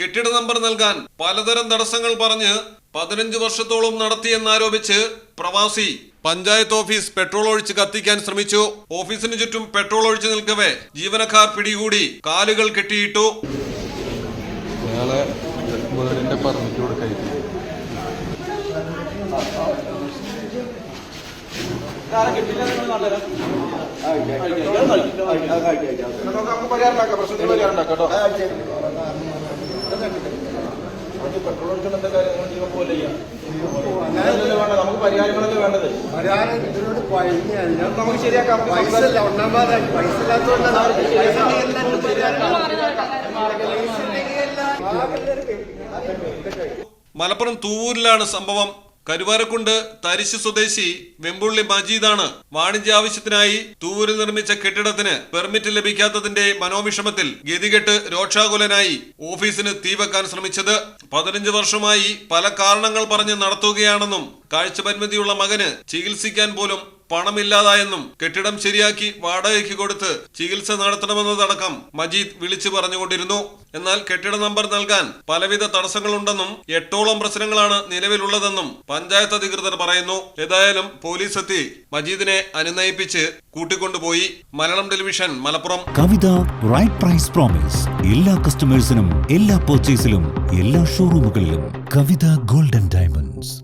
കെട്ടിട നമ്പർ നൽകാൻ പലതരം തടസ്സങ്ങൾ പറഞ്ഞ് പതിനഞ്ച് വർഷത്തോളം നടത്തിയെന്നാരോപിച്ച് പ്രവാസി പഞ്ചായത്ത് ഓഫീസ് പെട്രോൾ ഒഴിച്ച് കത്തിക്കാൻ ശ്രമിച്ചു. ഓഫീസിന് ചുറ്റും പെട്രോൾ ഒഴിച്ചു നിൽക്കവേ ജീവനക്കാർ പിടികൂടി കാലുകൾ കെട്ടിയിട്ടു. കൊടുക്കായിട്ട് നമുക്ക് പ്രശ്നത്തിന് കേട്ടോ. പെട്രോൾ ജീവൻ പോലെ അങ്ങനെയല്ലല്ലോ വേണ്ട. നമുക്ക് പരിഹാരങ്ങളല്ലേ വേണ്ടത്. പരിഹാരം ഇതിനോട് നമുക്ക് ശരിയാക്കാം. പൈസ ഒന്നാമതായി പൈസ ഇല്ലാത്തതുകൊണ്ടാണ്. മലപ്പുറം തൂവൂരിലാണ് സംഭവം. കരുവാരക്കുണ്ട് തരിശ് സ്വദേശി വെമ്പുള്ളി മജീദാണ്. വാണിജ്യ ആവശ്യത്തിനായി തൂവൂരിൽ നിർമ്മിച്ച കെട്ടിടത്തിന് പെർമിറ്റ് ലഭിക്കാത്തതിന്റെ മനോവിഷമത്തിൽ ഗതികെട്ട് രോക്ഷാകുലനായി ഓഫീസിന് തീവെക്കാൻ ശ്രമിച്ചത്. പതിനഞ്ച് വർഷമായി പല കാരണങ്ങൾ പറഞ്ഞ് നടത്തുകയാണെന്നും കാഴ്ചപരിമിതിയുള്ള മകന് ചികിത്സിക്കാൻ പോലും പണമില്ലാതായെന്നും കെട്ടിടം ശരിയാക്കി വാടകയ്ക്ക് കൊടുത്ത് ചികിത്സ നടത്തണമെന്നതടക്കം മജീദ് വിളിച്ചു പറഞ്ഞുകൊണ്ടിരുന്നു. എന്നാൽ കെട്ടിട നമ്പർ നൽകാൻ പലവിധ തടസ്സങ്ങളുണ്ടെന്നും എട്ടോളം പ്രശ്നങ്ങളാണ് നിലവിലുള്ളതെന്നും പഞ്ചായത്ത് അധികൃതർ പറയുന്നു. ഏതായാലും പോലീസ് എത്തി മജീദിനെ അനുനയിപ്പിച്ച് കൂട്ടിക്കൊണ്ടുപോയി. Malayalam television Malappuram. Kavitha right price promise എല്ലാ കസ്റ്റമേഴ്സിനും എല്ലാ പർച്ചേസിലും എല്ലാ ഷോറൂമുകളിലും കവിത ഗോൾഡൻ ഡയമണ്ട്സ്